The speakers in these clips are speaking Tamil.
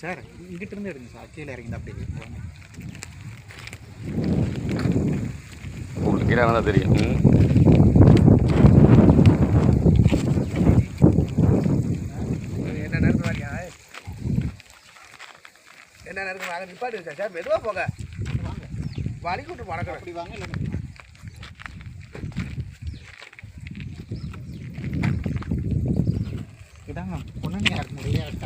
சார் இங்கிட்ட இருந்து எடுங்க சார். கீழே இறங்கி அப்படியே போங்க. உங்களுக்கு கீழே தான் தெரியும். என்ன நேரத்தில் வாங்க என்ன நேரத்தில் வாங்க? நிப்பாட்டி வச்சா சார் மெதுவாக போங்க. வாங்க. வழி விட்டு பழக்கிறேன் அப்படி வாங்க இல்லை இதாங்க பொன்னணியாருடைய டேமுடைய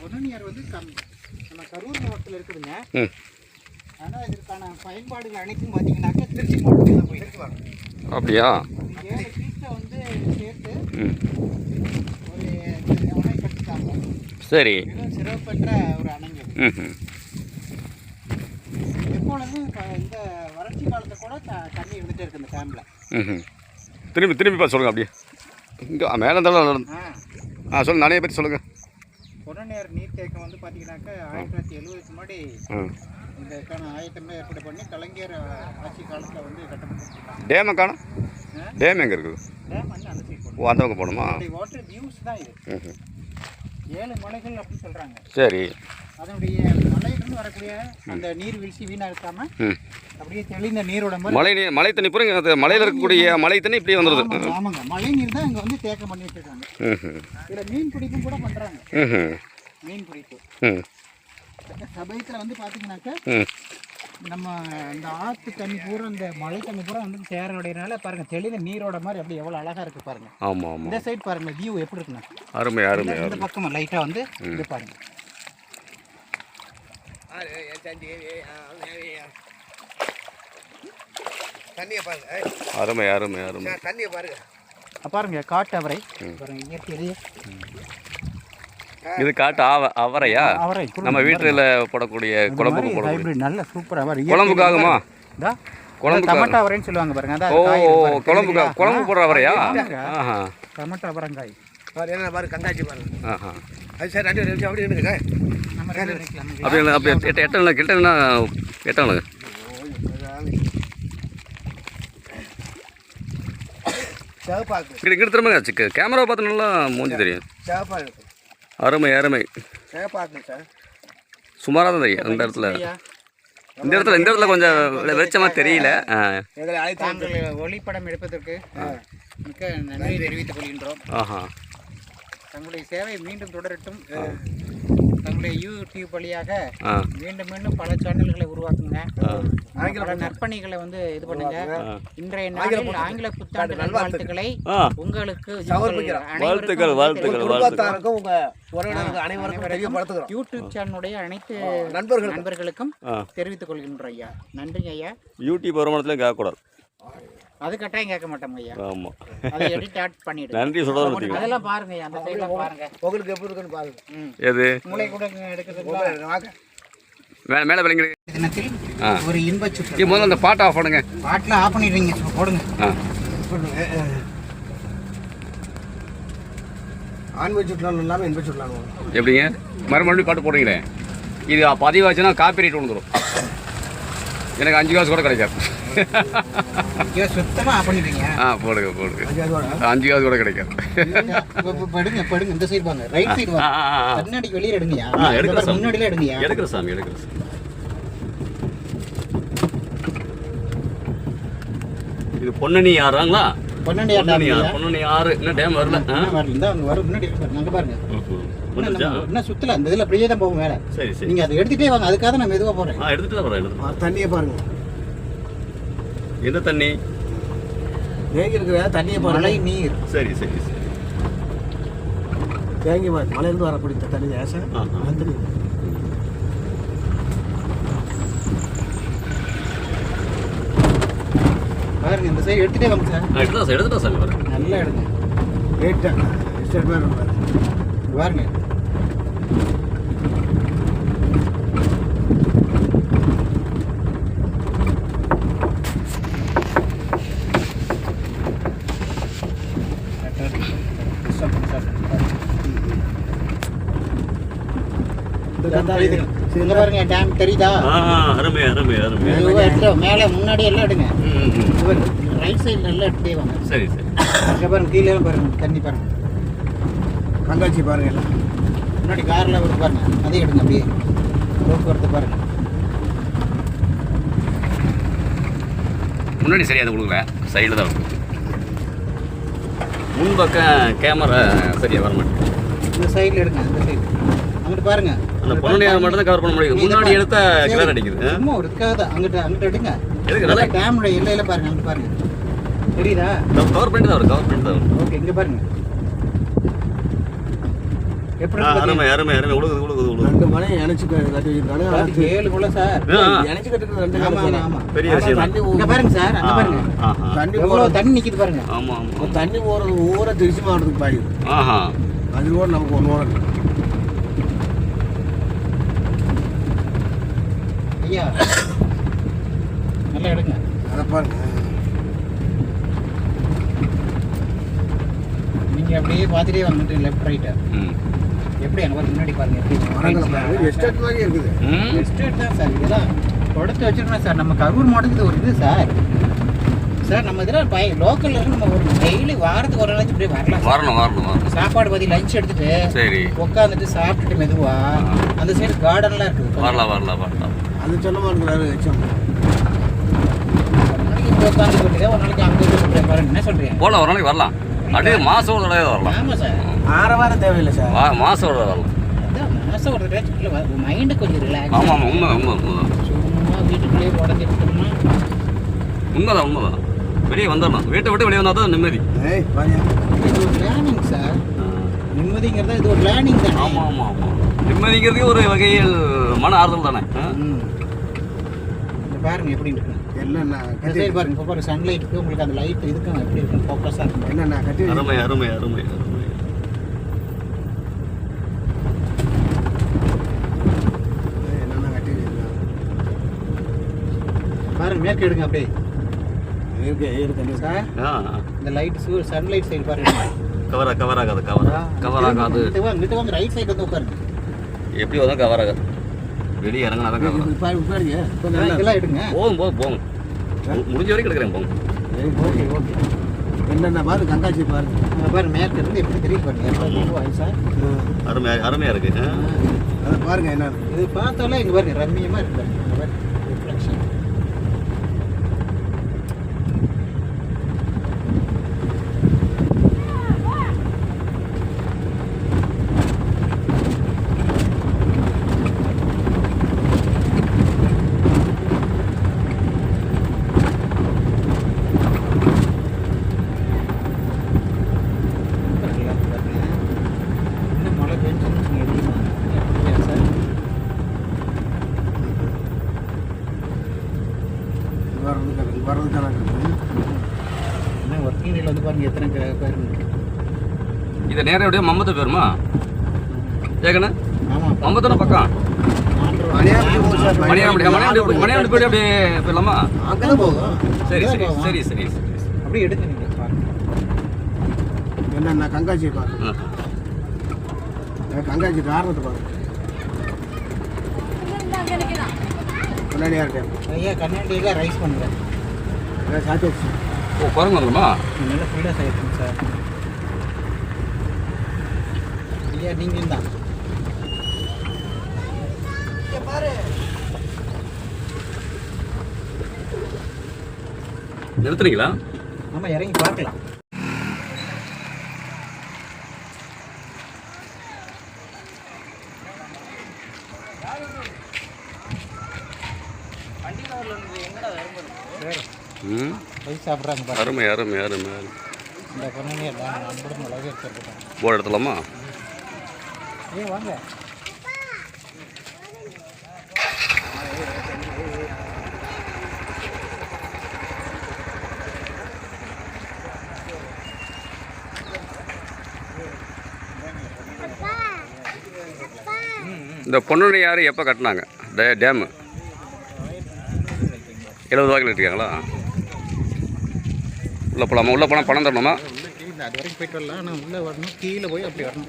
பொன்னணியார் வந்து நம்ம கரூர் மாவட்டத்தில் இருக்குதுங்க. ஆனால் இதற்கான பயன்பாடுகள் அனைத்தும் பார்த்தீங்கன்னாக்கா திருச்சி மாவட்டத்தில் போயிருக்கு அப்படியா? ஏழு பீஸை வந்து சேர்த்து ஒரு அணை கட்டிட்டாங்க. சரி. மிகவும் சிறப்பற்ற ஒரு அணைங்க. எப்பொழுதும் இந்த வறட்சி காலத்தை கூட தண்ணி இருந்துகிட்டே இருக்கு இந்த டேமில். திரும்பி திரும்பி பார்த்து சொல்லுங்கள் அப்படியே. இங்கே மேலே இருந்தாலும் ஆ. ஆ சொல்லுங்கள் நானே பற்றி சொல்லுங்கள் புறநேர் நீர்த்தேக்கம் வந்து பார்த்தீங்கன்னாக்கா ஆயிரத்தி தொள்ளாயிரத்தி எழுபதுக்கு முன்னாடி இதற்கான ஆயத்தமே ஏற்பாடு பண்ணி கலைஞர் ஆட்சி காலத்தில் வந்து கட்டப்பட்டிருக்காங்க. டேமை காணும்? டேம் எங்கே இருக்குது? டேம் வந்து அந்த சைடு ஓ அந்த பக்கம் போகணுமா? வாட்டர் வியூஸ் தான் இது. ஏழு மலைகள் அப்படின்னு சொல்கிறாங்க சரி. அதனுடைய மலையிலிருந்து வரக்கூடிய அந்த நீர்வீழ்ச்சி வீணாக்காம அப்படியே தெளிந்த நீரோட மழை நீர் மழை தண்ணி பூரா இங்க மலையில் இருக்கக்கூடிய மழை தண்ணி இப்படியே வந்துடுது ஆமாங்க, மழை நீர் தான் இங்கே வந்து தேக்கம் பண்ணி வச்சிருக்காங்க இதில் மீன் பிடிப்பும் கூட பண்ணுறாங்க மீன் பிடிப்பு. ம். சபையத்தில் வந்து பார்த்தீங்கன்னாக்கா நம்ம இந்த ஆற்று தண்ணி பூரா இந்த மழை தண்ணி பூரா வந்து சேரடையனால பாருங்க தெளிந்த நீரோட மாதிரி அப்படி எவ்வளோ அழகா இருக்கு பாருங்க. ஆமாம் ஆமாம் இந்த சைடு பாருங்க வியூ எப்படி இருக்குண்ணா அருமை அருமை இந்த பக்கம் லைட்டா வந்து இது பாருங்க. அருமை அருமை அருமை. தண்ணியை பாருங்க. பாருங்க காட்டு அவரை. பாருங்க இயற்கையிலேயே இது காட்டு ஆவ அவரையா? அவரை நம்ம வீட்டில் போடக்கூடிய குழம்புக்கு போடக்கூடிய. நல்ல சூப்பர் அவரை குழம்புக்காகுமா? இதா குழம்புக்காக டமாட்டா அவரைன்னு சொல்லுவாங்க பாருங்க. அதான் ஓ. குழம்புக்கா? குழம்பு போடுற அவரையா? டமாட்டா அவரங்காய். பாரு என்ன பாரு கங்காச்சி பாருங்க. அது சார் ரெண்டு நிமிஷம் அப்படி அப்படி அப்படி எட்ட எட்டல கிட்டனா சிவப்பாக்கு. இங்கிட்ட இங்கிட்ட திரும்ப சிக்கு. கேமரா பார்த்து நல்லா மூஞ்சி தெரியும். அருமை அருமை. சுமாராக தான் தெரியும் இந்த இடத்துல. இந்த இடத்துல இந்த இடத்துல கொஞ்சம் வெ- வெளிச்சமா தெரியல. ஒளிப்படம் எடுப்பதற்கு மிக்க நன்றி தெரிவித்துக் கொள்கின்றோம். ஆஹா. தங்களுடைய சேவை மீண்டும் தொடரட்டும். தங்களுடைய யூடியூப் வழியாக மீண்டும் மீண்டும் பல சேனல்களை உருவாக்குங்க. பல நற்பணிகளை வந்து இது பண்ணுங்க. இன்றைய நாளில் ஆங்கில புத்தாண்டு நல்வாழ்த்துக்களை. உங்களுக்கு வாழ்த்துக்கள் வாழ்த்துக்கள். வாழ்த்துக்கள் யூடியூப் சேனலுடைய அனைத்து நண்பர்கள் நண்பர்களுக்கும். தெரிவித்துக் கொள்கின்றோம் ஐயா. நன்றிங்க ஐயா. யூடியூப் வருமானத்துலையும் கேட்கக்கூடாது. அது கட்டாயம் கேட்க மாட்டோம் ஐயா. ஆமாம் அதை எடிட் ஆட் பண்ணிடுங்க. நன்றி பார்த்தீங்களா அதெல்லாம் பாருங்க ஐயா, அந்த சைட்ல பாருங்க. உங்களுக்கு எப்படி இருக்குன்னு பாருங்க. எது? மூளை கூட எடுக்கிறதுக்கு வாங்க. மே மேலே விளங்கி தினத்தில் ஆ. ஒரு இன்ப சுற்று. இது முதல்ல அந்த பாட்டை ஆஃப் பண்ணுங்க. பாட்டில் ஆஃப் பண்ணிடுறீங்க போடுங்க. ஆன்மீக இல்லாமல் இன்ப எப்படிங்க? மறுபடியும் பாட்டு போடுறீங்களே. இது பதிவாச்சுன்னா காப்பி ரைட் வந்துடும் எனக்கு அஞ்சு காசு கூட கிடைக்காது. ஆ போடுங்க போடுங்க. அஞ்சு காசு கூட கிடைக்காது. படுங்க படுங்க இந்த சைடு வாங்க. ரைட் சைடு வாங்க. கண்ணாடிக்கு வெளியே எடுங்கயா எடுக்கிறேன். முன்னாடியில எடுங்கயா எடுக்கிற சாமி எடுக்கிற சாமி. இது பொன்னணி ஆறாங்களா பொன்னணி ஆறு பொன்னணி ஆறு இன்னும் டேம் வரல? வரல. இந்த அங்க வரும். முன்னாடி இருக்கு பாருங்க. அங்க பாருங்க. ம்ஹும். இன்னும் சுத்தல. அந்த இதுல அப்படியே தான் போகும் மேல சரி சரி. நீங்க அதை எடுத்துட்டே வாங்க. அதுக்காக நான் மெதுவா போறேன். ஆ எடுத்துட்டு தான் எடுத்துட்டு. தண்ணியை பாருங்க. எந்த தண்ணி? தேங்கி இருக்கிற தண்ணியை மழை நீர். சரி சரி சரி. தேங்கி மலையிலிருந்து வரக்கூடிய தண்ணி ஏசா தண்ணி பாருங்க இந்த சைடு எடுத்துட்டே வாங்க சார். எடுத்துட்டா சார் எடுத்துட்டா வரேன் நல்லா எடுங்க மாதிரி பாருங்க. இங்க பாருங்க டேம் தெரியுதா? அருமை அருமை அருமை. மேல முன்னாடி எல்லாம் எடுங்க. ரைட் சைடு நல்லா எடுத்துட்டே வாங்க. சரி சரி. பாருங்க கீழே பாருங்க தண்ணி பாருங்க. கங்காச்சி பாருங்க எல்லாம். முன்னாடி காரில் ஒரு பாருங்க அதையும் எடுங்க அப்படியே. போக்குவரத்து பாருங்க. முன்னாடி சரியாக அது கொடுக்கல? சைடில் தான். முன்பக்கம் கேமரா சரியாக வர மாட்டேங்குது இந்த சைடில் எடுங்க இந்த சைடு அங்கிட்டு பாருங்க. அந்த பொண்ணுடையார் மட்டும் தான் கவர் பண்ண முடியுது. முன்னாடி எடுத்தா கிளர் அடிக்குது? சும்மா ஒரு இருக்காத அங்கிட்ட அங்கிட்ட எடுங்க. நல்லா டேமோட எல்லையில பாருங்க அங்கிட்டு பாருங்க. தெரியுதா? கவர் பண்ணிட்டு தான் வரும். கவர் பண்ணிட்டு தான் ஓகே இங்க பாருங்க. அருமை அருமை அருமை. உழுகுது உழுகுது உழுகுது. ரெண்டு மனையும் இணைச்சு கட்டி வச்சிருக்காங்க சார். இணைச்சு கட்டுறது ரெண்டு ஆமா கணக்கு ஆமா ஆமா. பெரிய விஷயம். தான் தண்ணி இங்க பாருங்க சார். அங்க பாருங்க. தண்ணி எவ்வளவு போறது தண்ணி நிக்குது பாருங்க. இந்த தண்ணி போறது ஊரை திருச்சி மாவட்டத்துக்கு பாயுது. ஆஹா. அது கூட நமக்கு ஒன்று ஐயா. நல்லா எடுங்க. அதை பாருங்க. நீங்க அப்படியே பார்த்துட்டே வந்துட்டு லெஃப்ட் ரைட்டு எப்படி பாருங்க முன்னாடி பாருங்க எப்படி எஸ்டேட் மாதிரி இருக்குது. ம். எஸ்டேட் தான் சார். இதெல்லாம் கொடுத்து வச்சிருக்கோம் சார். நம்ம கரூர் மாவட்டத்துக்கு ஒரு இது சார். சார் நம்ம இதெல்லாம் பய லோக்கல்ல இருந்து நம்ம ஒரு டெய்லி வாரத்துக்கு ஒரு நாளைக்கு இப்படியே வரலாம். வரணும் வரணும் வரணும். சாப்பாடு பத்தி லஞ்ச் எடுத்துட்டு சரி. உட்காந்துட்டு சாப்பிட்டுட்டு மெதுவா அந்த சைடு கார்டன்லாம் இருக்குது. வரலாம் வரலாம் வரலாம். அது சொல்ல மாட்டேங்கிறாரு எச்சம் போகலாம் ஒரு நாளைக்கு வரலாம். அப்படியே மாதம் ஒரு தடவை வரலாம். ஆமா சார். ஆற வாரம் தேவையில்லை சார். வா மாதம் ஒரு தடவை வரலாம். மாசம் ஒரு தடவை மைண்டு கொஞ்சம் ரிலாக்ஸ் ஆமாம் ஆமாம் உண்மை உண்மை உண்மைதான் சும்மா வீட்டுக்குள்ளேயே உடஞ்சிட்டோம்னா உண்மைதான் உண்மைதான். வெளியே வந்துடணும் வீட்டை விட்டு வெளியே வந்தால் தான் நிம்மதி. இது ஒரு பிளானிங் சார். நிம்மதிங்கிறதா இது ஒரு பிளானிங் தானே. ஆமாம் ஆமாம் ஆமாம் நிம்மதிங்கிறதுக்கு ஒரு வகையில் மன ஆறுதல் தானே? பாருங்க எப்படி இருக்கு. என்னண்ணா இந்த கட்டி சைடு பாருங்க இப்போ பாருங்க சன்லைட்டுக்கு உங்களுக்கு அந்த லைட் இதுக்கும் எப்படி இருக்கும்? ஃபோக்கஸாக இருக்கும். என்னண்ணா கட்டி வச்சிருக்கீங்க? அருமை அருமை அருமை அருமை? பாருங்க மேற்கு எடுங்க அப்படியே. இருக்கு இருக்கு சார் ஆ. இந்த லைட் சூ சன்லைட் சைடு பாருங்க. கவர் கவர் ஆகாது கவர் கவர் ஆகாது ரைட் சைடு வந்து உட்காருங்க. எப்படி வந்தால் கவர் ஆகாது வெளியே இறங்கினா தான் கவர் பாரு போதும் போதும் போங்க முடிஞ்ச வரைக்கும் எடுக்கிறேன் போங்க ஓகே ஓகே. என்னென்ன பாரு கங்காச்சி பாருங்க அங்க பாருங்க மேற்கு இருந்து எப்படி தெரியும் பாருங்க அருமையாக இருக்கு. ஆ? அதை பாருங்க என்னன்னு. இது பார்த்தாலே இங்க பாருங்க ரம்மியமா இருக்கு பாருங்க இங்க பாருங்க ரிஃப்ளெக்ஷன் மழை பெஞ்சுன்னு தெரியுமா எப்படியா சார் வர்றதுக்கு வர்றதுக்கான என்ன ஒர்க்கிங் டேல வந்து பாருங்க எத்தனை பே- பேர் இருக்கு. இதை நேரம் எப்படியோ மம்பத்தை போயிருமா ஏக்கண்ணே ஆமா மம்பத்தான பக்கம் சார். மணியாம்படி மணியாம்படி போய் அப்படியே போயிடலாமா அங்கதான் போகும் சரி சரி. சரி சரி சரி அப்படியே எடுங்க நீங்க பாருங்க என்னென்ன கங்காச்சி பாருங்க ஆ. ஏய், கங்காச்சி காரணத்தை பாருங்க முன்னாடியா இருக்கேன். ஐயா கண்ணாடியில் ரைஸ் ஏய், சாத்தியாச்சு ஓ குரங்கு வந்துடுமா நல்ல ஃபீடாக ஆகிருக்குங்க சார். ஐயா நீங்கள் தான். நிறுத்துறீங்களா? ஆமாம் இறங்கி பார்க்கலாம் ம் ரைஸ் சாப்பிட்றாங்க பாருங்க அருமை அருமை அருமை அருமை. இந்த பண்ணி எல்லாம் நம்மளும் மிளகு எடுத்துருக்கோம் போர்டு எடுத்துலாமா ஏ வாங்க. இந்த பொண்ணுடைய யார் எப்போ கட்டினாங்க? டே டேமு. எழுபது ரூபாய்க்கு இருக்காங்களா உள்ளே போகலாமா? உள்ளே போனால் பணம் தரணுமா? அது வரைக்கும் போயிட்டு வரலாம் ஆனால் உள்ளே வரணும் கீழே போய் அப்படி வரணும்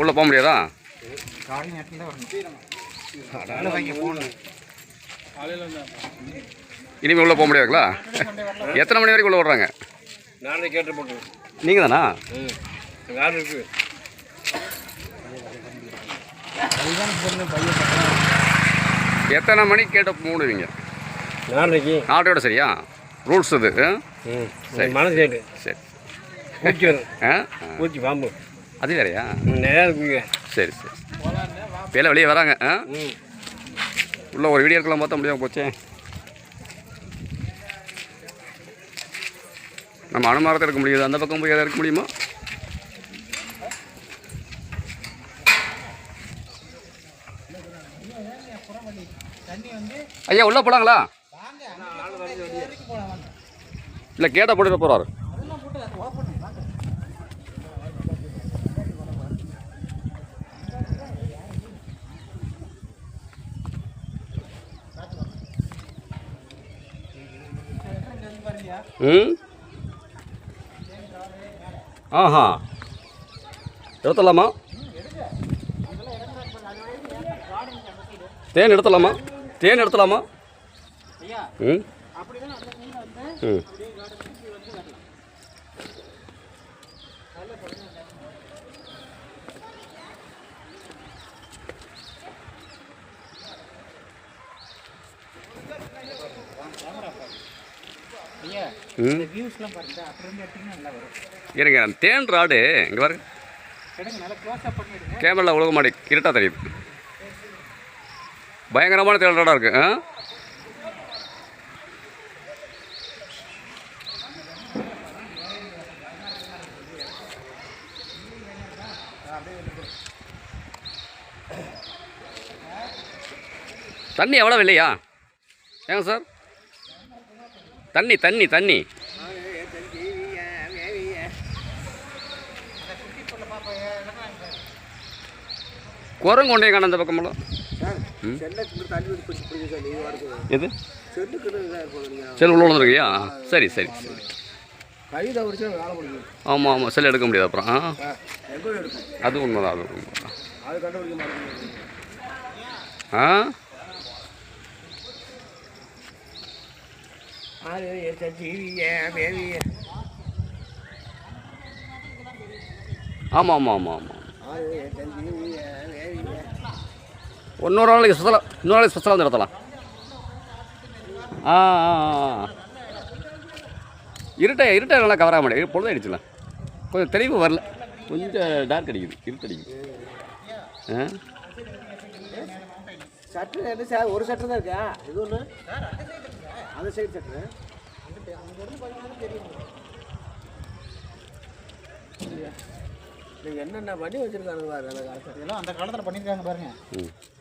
உள்ளே போக முடியாதா? காலை நேரத்தில் தான் வரணும் இனிமேல் உள்ளே போக முடியாதுங்களா? எத்தனை மணி வரைக்கும் உள்ளே விட்றாங்க நானே கேட்டு போட்டு நீங்கள் தானா யார் இருக்கு எத்தனை மணிக்கு கேட்ட மூடுவீங்க? நாளைக்கு நாட்டோட சரியா? ரூல்ஸ்? ம் சரி. மனசு சரி. பூச்சி வரும். ஆ? ஆ. பூச்சி பாம்பு. அது வேறையா? நிறையா இருக்குங்க. சரி சரி. வேலை வெளியே வராங்க ஆ? உள்ள ஒரு வீடியோ இருக்கலாம் பார்த்தா முடியாம போச்சே. நம்ம அனுமாரத்தை எடுக்க முடியாது? அந்த பக்கம் போய் அதை எடுக்க முடியுமா? ஐயா உள்ளே போலாங்களா வாங்க அங்க வரைக்கும் போலாம் வாங்க இல்லை கேட்டை போட்டுட்டு போகிறாரு ம்? ஆஹா. எடுத்துடலாமா? தேன் எடுத்துடலாமா? தேன் எடுத்துடலாமா? ம்? ம் அப்படிதான் அந்த சைடுல வந்து ம் ஐயா ம் இந்த வியூஸ்லாம் பாருங்க அப்புறம் இருந்து எடுத்தீங்கன்னா நல்லா இருங்க தேன் ராடு இங்கே பாருங்க. கேமரில் உலக மாடி இருட்டாக தெரியுது. பயங்கரமான தேன் ராடாக இருக்குது ஆ? தண்ணி எவ்வளோ இல்லையா? ஏங்க சார்? தண்ணி தண்ணி தண்ணி. குரங்கு கொண்டே காண அந்த பக்கமெல்லாம். எது? செல் உள்ள வந்துருக்கியா சரி சரி சரி. ஆமாம் ஆமாம் செல் எடுக்க முடியாது அப்புறம். ஆ? அது உண்மைதான் அது உண்மைதான். ஆ? ஆறு ஜீவிய மேவிய ஆமாம் ஆமாம் ஆமாம் ஆமாம் இன்னொரு நாளைக்கு ஸ்பெஷலாக இன்னொரு நாளைக்கு ஸ்பெஷலாக நடத்தலாம். ஆ ஆ. இருட்டை இருட்டை நல்லா கவர் ஆக மாட்டேங்குது. பொழுது ஆயிடுச்சுல. கொஞ்சம் தெளிவு வரல. கொஞ்சம் டார்க் அடிக்குது இருட்டு அடிக்குது. ஆ? சட்டர் என்ன சார் ஒரு சட்டர் தான் இருக்கா? இது ஒன்று அந்த சைடு சட்டரு நீங்கள் என்னென்ன பண்ணி வச்சுருக்காங்க பாரு அந்த காலத்தில் இதெல்லாம் அந்த காலத்தில் பண்ணியிருக்காங்க பாருங்க.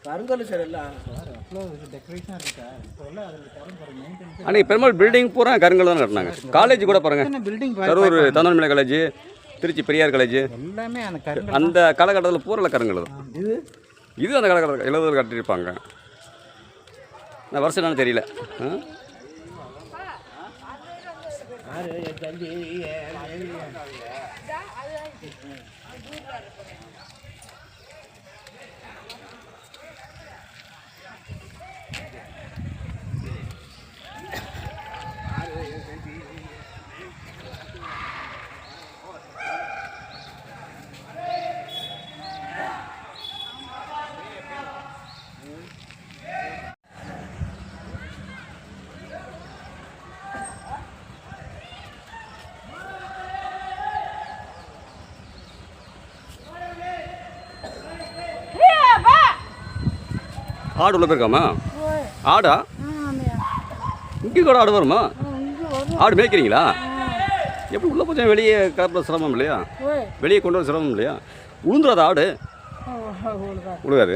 கருங்கல் சார் எல்லாம். அவ்வளோ டெக்கரேஷனாக இருக்கு சார். இப்போ எல்லாம் அதில் பாருங்க பாருங்க பில்டிங் பூரா கருங்கல் தான் கட்டினாங்க. காலேஜ் கூட பாருங்கள் என்ன building Karur Thanthonimalai college Trichy Periyar college எல்லாமே அந்த கருங்கல் அந்த காலகட்டத்தில் பூரா கருங்கல் தான். இது? இது அந்த காலகட்டத்தில் எழுபது கட்டியிருப்பாங்க. நான் வருஷம் என்னன்னு தெரியல. ஆ? ஆறு ஆடு உள்ள போயிருக்காமா? ஆடா? இங்கே கூட ஆடு வருமா? ஆடு மேய்க்கிறீங்களா? எப்படி உள்ள போச்சா? வெளியே கலப்புற சிரமம் இல்லையா? வெளியே கொண்டு வர சிரமம் இல்லையா? உளுந்துராத ஆடு? உழுகாது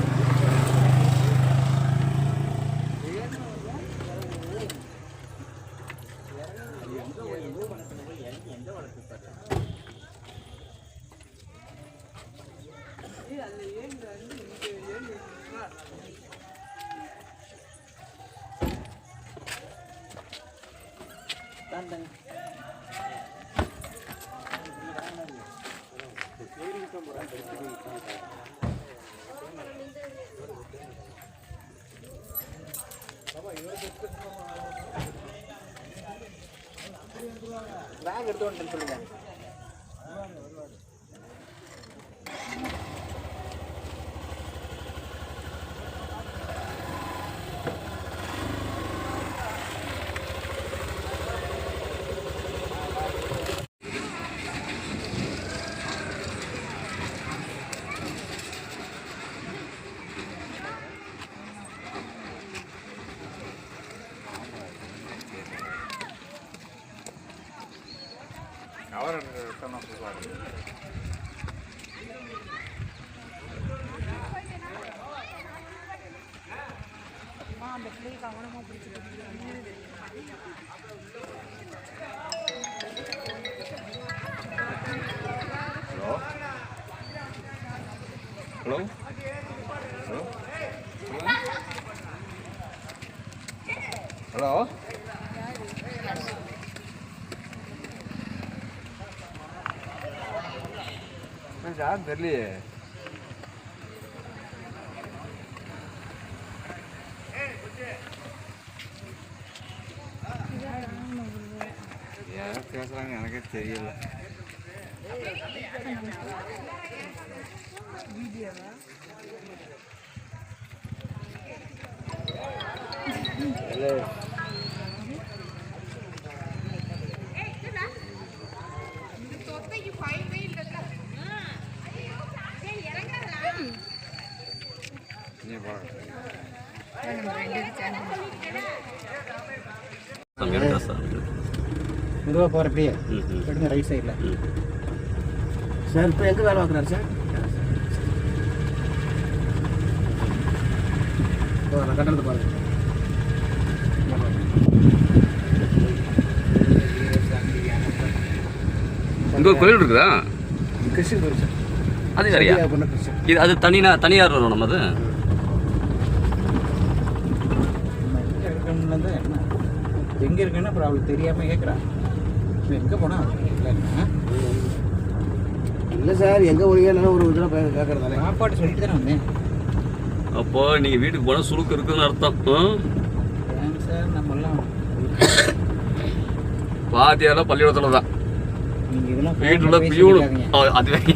பேக் எடுத்து வந்துட்டேன்னு சொல்லுங்க. ஹலோ ஹலோ ஹலோ யாரும் தெரியலையே? யார் பேசுகிறாங்க எனக்கே தெரியல. மெதுவாக போகிற அப்படியே. எடுங்க ரைட் சைடில் சார் இப்போ எங்கே வேலை பார்க்குறாரு சார் நான் கட்டணத்தை பாருங்க. இங்கே ஒரு கோயில் இருக்குதா? கிறிஸ்டின் கோயில் சார் அது வேறையா இது அது தனினா தனியார் வரும் நம்ம அது? எங்கே இருக்கணும்னு என்ன எங்கே இருக்குன்னு அப்புறம் அவளுக்கு தெரியாமல் கேட்குறா இப்போ எங்கே போனால் இல்லை சார் எங்கே ஒழியா ஒரு இதில் கேட்குறதாலே சாப்பாடு சொல்லிட்டு தானே வந்தேன். அப்போ நீங்கள் வீட்டுக்கு போனால் சுருக்கு இருக்குன்னு அர்த்தம். சார் நம்மெல்லாம் பாத்தியாரெல்லாம் பள்ளிக்கூடத்தில் தான். நீங்கள் இதெல்லாம் வீட்டுல